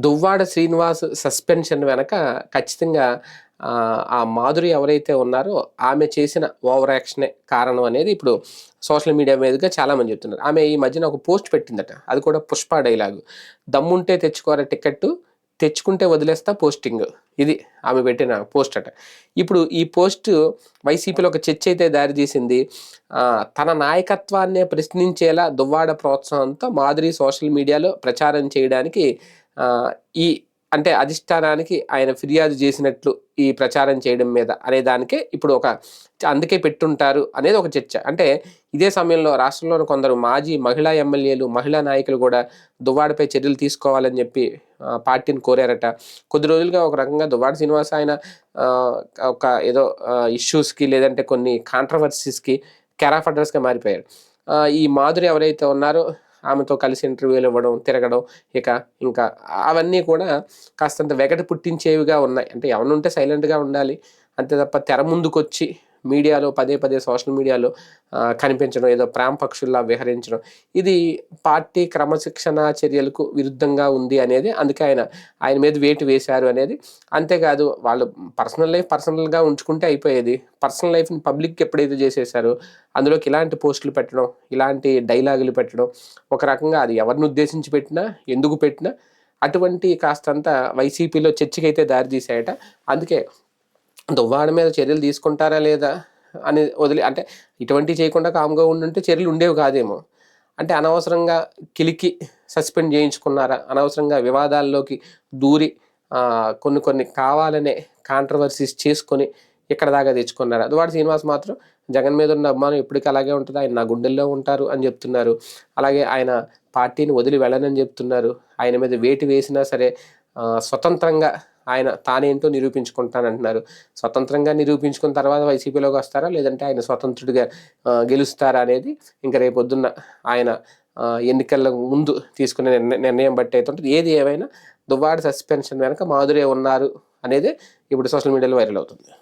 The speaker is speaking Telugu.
దువ్వాడ శ్రీనివాస్ సస్పెన్షన్ వెనక ఖచ్చితంగా ఆ, మాధురి ఎవరైతే ఉన్నారో ఆమె చేసిన ఓవర్ యాక్షనే కారణం అనేది ఇప్పుడు సోషల్ మీడియా మీదుగా చాలామంది చెప్తున్నారు. ఆమె ఈ మధ్యన ఒక పోస్ట్ పెట్టిందట. అది కూడా పుష్ప డైలాగు. దమ్ముంటే తెచ్చుకోరా టికెట్ తెచ్చుకుంటే వదిలేస్తా పోస్టింగ్ ఇది ఆమె పెట్టిన పోస్ట్ అట. ఇప్పుడు ఈ పోస్ట్ వైసీపీలో ఒక చర్చ అయితే దారి తీసింది. తన నాయకత్వాన్నే ప్రశ్నించేలా దువ్వాడ ప్రోత్సాహంతో మాధురి సోషల్ మీడియాలో ప్రచారం చేయడానికి ఈ అంటే అధిష్టానానికి ఆయన ఫిర్యాదు చేసినట్లు ఈ ప్రచారం చేయడం మీద అనే దానికే ఇప్పుడు ఒక అందుకే పెట్టుంటారు అనేది ఒక చర్చ. అంటే ఇదే సమయంలో రాష్ట్రంలోని కొందరు మాజీ మహిళా ఎమ్మెల్యేలు మహిళా నాయకులు కూడా దువ్వాడపై చర్యలు తీసుకోవాలని చెప్పి పార్టీని కోరారట. కొద్ది రోజులుగా ఒక రకంగా దువ్వాడ శ్రీనివాస్ ఆయన ఒక ఏదో ఇష్యూస్కి లేదంటే కొన్ని కాంట్రవర్సీస్కి కెరాఫ్ అడ్రస్గా మారిపోయారు. ఈ మాధురి ఎవరైతే ఉన్నారో ఆమెతో కలిసి ఇంటర్వ్యూలు ఇవ్వడం తిరగడం ఇక ఇంకా అవన్నీ కూడా కాస్తంత వెగట పుట్టించేవిగా ఉన్నాయి. అంటే ఎవరు ఉంటే సైలెంట్గా ఉండాలి. అంతే తప్ప తెర ముందుకొచ్చి మీడియాలో పదే పదే సోషల్ మీడియాలో కనిపించడం ఏదో ప్రాంపక్షుల్లా విహరించడం. ఇది పార్టీ క్రమశిక్షణ చర్యలకు విరుద్ధంగా ఉంది అనేది అందుకే ఆయన ఆయన మీద వేటు వేశారు అనేది. అంతేకాదు వాళ్ళు పర్సనల్ లైఫ్ పర్సనల్గా ఉంచుకుంటే అయిపోయేది. పర్సనల్ లైఫ్ని పబ్లిక్ ఎప్పుడైతే చేసేసారో అందులోకి ఇలాంటి పోస్టులు పెట్టడం ఇలాంటి డైలాగులు పెట్టడం ఒక రకంగా అది ఎవరిని ఉద్దేశించి పెట్టినా ఎందుకు పెట్టినా అటువంటి కాస్తంత వైసీపీలో చర్చకైతే దారి తీసాయట అందుకే దువ్వాడి మీద చర్యలు తీసుకుంటారా లేదా అని వదిలి అంటే ఇటువంటి చేయకుండా కామ్గా ఉండుంటే చర్యలు ఉండేవి కాదేమో. అంటే అనవసరంగా కిలికి సస్పెండ్ చేయించుకున్నారా? అనవసరంగా వివాదాల్లోకి దూరి కొన్ని కొన్ని కావాలనే కాంట్రవర్సీస్ చేసుకొని ఇక్కడ దాకా తెచ్చుకున్నారా? దువాడ శ్రీనివాస్ మాత్రం జగన్ మీద ఉన్న అభిమానం ఎప్పటికీ అలాగే ఉంటుంది. ఆయన నా గుండెల్లో ఉంటారు అని చెప్తున్నారు. అలాగే ఆయన పార్టీని వదిలి వెళ్ళనని చెప్తున్నారు. ఆయన మీద వేటు వేసినా సరే స్వతంత్రంగా ఆయన తానేంటో నిరూపించుకుంటానంటున్నారు. స్వతంత్రంగా నిరూపించుకున్న తర్వాత వైసీపీలోకి వస్తారా? లేదంటే ఆయన స్వతంత్రుడిగా గెలుస్తారా అనేది ఇంకా రేపొద్దున్న ఆయన ఎన్నికల ముందు తీసుకునే నిర్ణయం బట్టి అయితే ఏది ఏమైనా దువ్వాడ సస్పెన్షన్ వెనక మాధురే ఉన్నారు అనేది ఇప్పుడు సోషల్ మీడియాలో వైరల్ అవుతుంది.